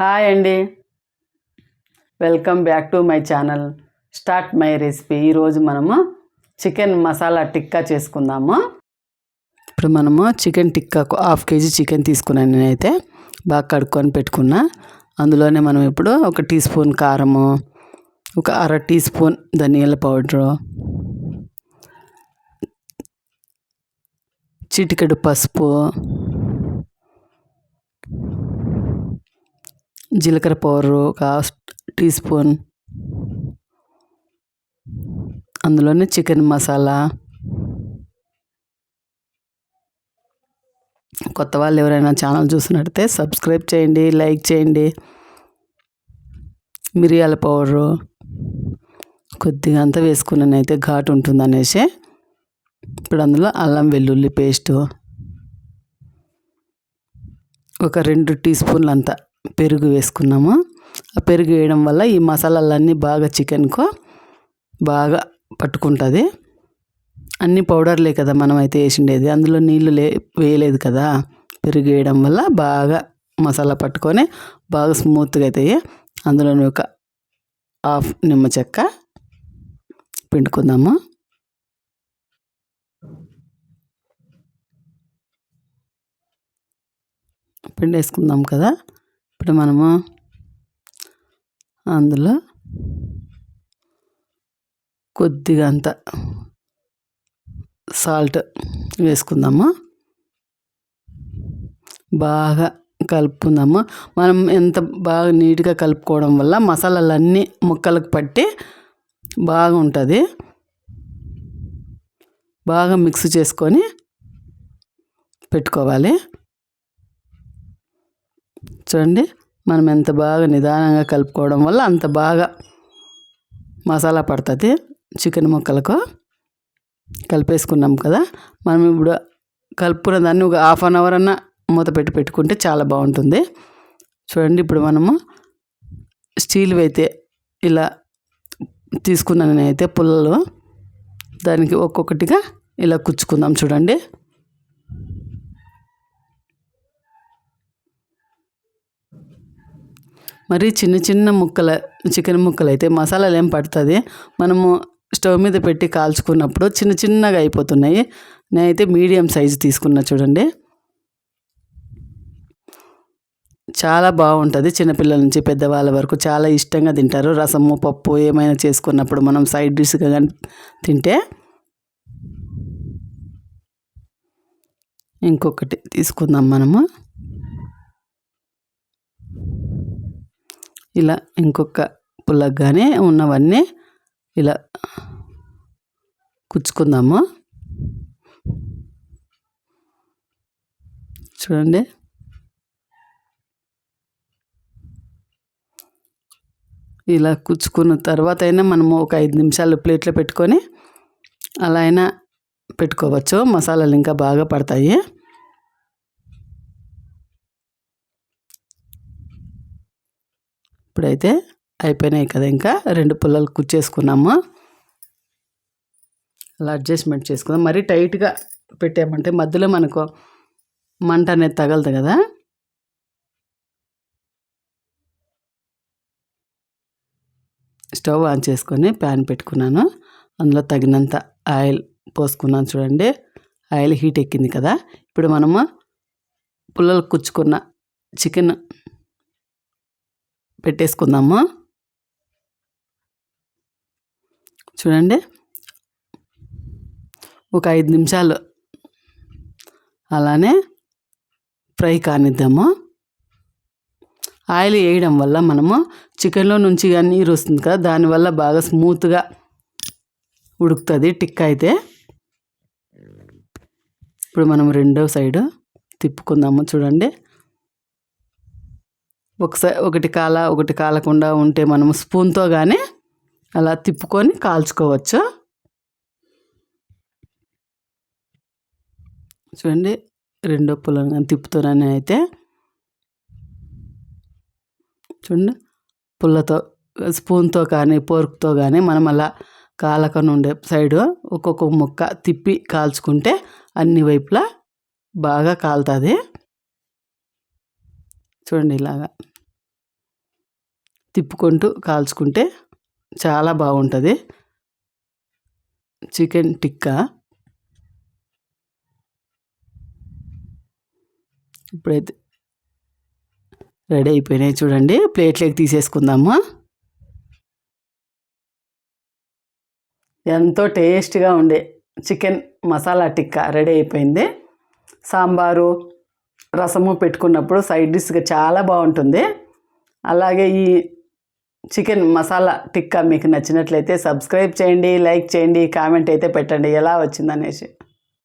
Hi అండి. Welcome back to my channel. Start my recipe. ఈరోజు మనము చికెన్ మసాలా టిక్కా చేసుకుందాము. ఇప్పుడు మనము చికెన్ టిక్కాకు హాఫ్ కేజీ చికెన్ తీసుకున్నాను నేనైతే. బాగా కడుక్కొని పెట్టుకున్నా. అందులోనే మనం ఇప్పుడు ఒక టీ స్పూన్ కారము ఒక అర టీ స్పూన్ ధనియాల పౌడరు చిటికెడు పసుపు జీలకర్ర పౌడరు ఒక టీ స్పూన్. అందులోనే చికెన్ మసాలా. కొత్త వాళ్ళు ఎవరైనా ఛానల్ చూసినట్టయితే సబ్స్క్రైబ్ చేయండి లైక్ చేయండి. మిరియాల పౌడరు. కొద్దిగా అంతా వేసుకున్నాను అయితే ఘాటు ఉంటుంది అనేసి ఇప్పుడు అందులో అల్లం వెల్లుల్లి పేస్టు. ఒక రెండు టీ స్పూన్లు అంతా పెరుగు వేసుకున్నాము. ఆ పెరుగు వేయడం వల్ల ఈ మసాలాలన్నీ బాగా చికెన్కు బాగా పట్టుకుంటుంది. అన్ని పౌడర్లే కదా మనం అయితే వేసిండేది. అందులో నీళ్ళు లే వేయలేదు కదా. పెరుగు వేయడం వల్ల బాగా మసాలా పట్టుకొని బాగా స్మూత్గా అవుతాయి అందులో ఒక హాఫ్ నిమ్మ చెక్క పిండుకుందాము. పిండి వేసుకుందాం కదా. ఇప్పుడు మనము. అందులో కొద్దిగా అంత సాల్ట్ వేసుకుందాము. బాగా కలుపుకుందాము. మనం ఎంత బాగా నీట్గా కలుపుకోవడం వల్ల మసాలాలన్నీ ముక్కలకు పట్టి బాగుంటుంది. బాగా మిక్స్ చేసుకొని పెట్టుకోవాలి. చూడండి. మనం ఎంత బాగా నిదానంగా కలుపుకోవడం వల్ల అంత బాగా మసాలా పడుతుంది. చికెన్ ముక్కలకు కలిపేసుకున్నాం కదా. మనం ఇప్పుడు కలుపుకున్న దాన్ని ఒక హాఫ్ అన్ అవర్ అన్న మూత పెట్టి పెట్టుకుంటే చాలా బాగుంటుంది. చూడండి ఇప్పుడు మనము స్టీల్ అయితే ఇలా తీసుకున్నాను నేనైతే పుల్లలు. దానికి ఒక్కొక్కటిగా ఇలా కుచ్చుకుందాం చూడండి. మరి చిన్న చిన్న ముక్కల చికెన్ ముక్కలు అయితే మసాలాలు ఏం పడుతుంది? మనము స్టవ్ మీద పెట్టి కాల్చుకున్నప్పుడు చిన్న చిన్నగా అయిపోతున్నాయి. నేనైతే మీడియం సైజు తీసుకున్నా చూడండి. చాలా బాగుంటుంది చిన్నపిల్లల నుంచి పెద్దవాళ్ళ వరకు. చాలా ఇష్టంగా తింటారు. రసము పప్పు ఏమైనా చేసుకున్నప్పుడు మనం సైడ్ డిష్గా కానీ తింటే ఇంకొకటి తీసుకుందాం మనము. ఇలా ఇంకొక పుల్లగానే ఉన్నవన్నీ ఇలా కుచ్చుకుందాము. చూడండి. ఇలా కుచ్చుకున్న తర్వాత అయినా మనము ఒక ఐదు నిమిషాలు ప్లేట్లో పెట్టుకొని అలా అయినా పెట్టుకోవచ్చు. మసాలాలు ఇంకా బాగా పడతాయి. ఇప్పుడైతే అయిపోయినాయి కదా ఇంకా. రెండు పుల్లలు కుచ్చేసుకున్నాము. అలా అడ్జస్ట్మెంట్ చేసుకుందాం. మరీ టైట్గా పెట్టామంటే మధ్యలో మనకు మంట అనేది తగలదు కదా. స్టవ్ ఆన్ చేసుకొని ప్యాన్ పెట్టుకున్నాను. అందులో తగినంత ఆయిల్ పోసుకున్నాను చూడండి. ఆయిల్ హీట్ ఎక్కింది కదా. ఇప్పుడు మనము పుల్లలు కుచ్చుకున్న చికెన్ పెట్టేసుకుందాము? చూడండి. ఒక ఐదు నిమిషాలు. అలానే ఫ్రై కానిద్దాము? ఆయిల్ వేయడం వల్ల మనము చికెన్లో నుంచి కానీ నీరు వస్తుంది కదా దానివల్ల బాగా స్మూత్గా ఉడుకుతుంది టిక్ అయితే. ఇప్పుడు మనం రెండో సైడు తిప్పుకుందాము చూడండి. ఒకసారి ఒకటి కాల ఒకటి కాలకుండా ఉంటే మనము స్పూన్తో కానీ అలా తిప్పుకొని కాల్చుకోవచ్చు. చూడండి రెండో పుల్లను కానీ తిప్పుతున్నాను అయితే చూడండి పుల్లతో స్పూన్తో కానీ పోర్క్తో కానీ మనం అలా కాలకను ఉండే సైడు ఒక్కొక్క ముక్క తిప్పి కాల్చుకుంటే అన్ని వైపులా బాగా కాలుతుంది. చూడండి ఇలాగా. తిప్పుకుంటూ కాల్చుకుంటే చాలా బాగుంటుంది. చికెన్ టిక్కా. ఇప్పుడైతే రెడీ అయిపోయినాయి చూడండి. ప్లేట్లోకి తీసేసుకుందాము? ఎంతో టేస్ట్గా ఉండే చికెన్ మసాలా టిక్కా రెడీ అయిపోయింది. సాంబారు రసము పెట్టుకున్నప్పుడు సైడ్ డిష్గా చాలా బాగుంటుంది. అలాగే ఈ చికెన్ మసాలా టిక్కా మీకు నచ్చినట్లయితే సబ్స్క్రైబ్ చేయండి లైక్ చేయండి కామెంట్ అయితే పెట్టండి. ఎలా వచ్చిందనేసి.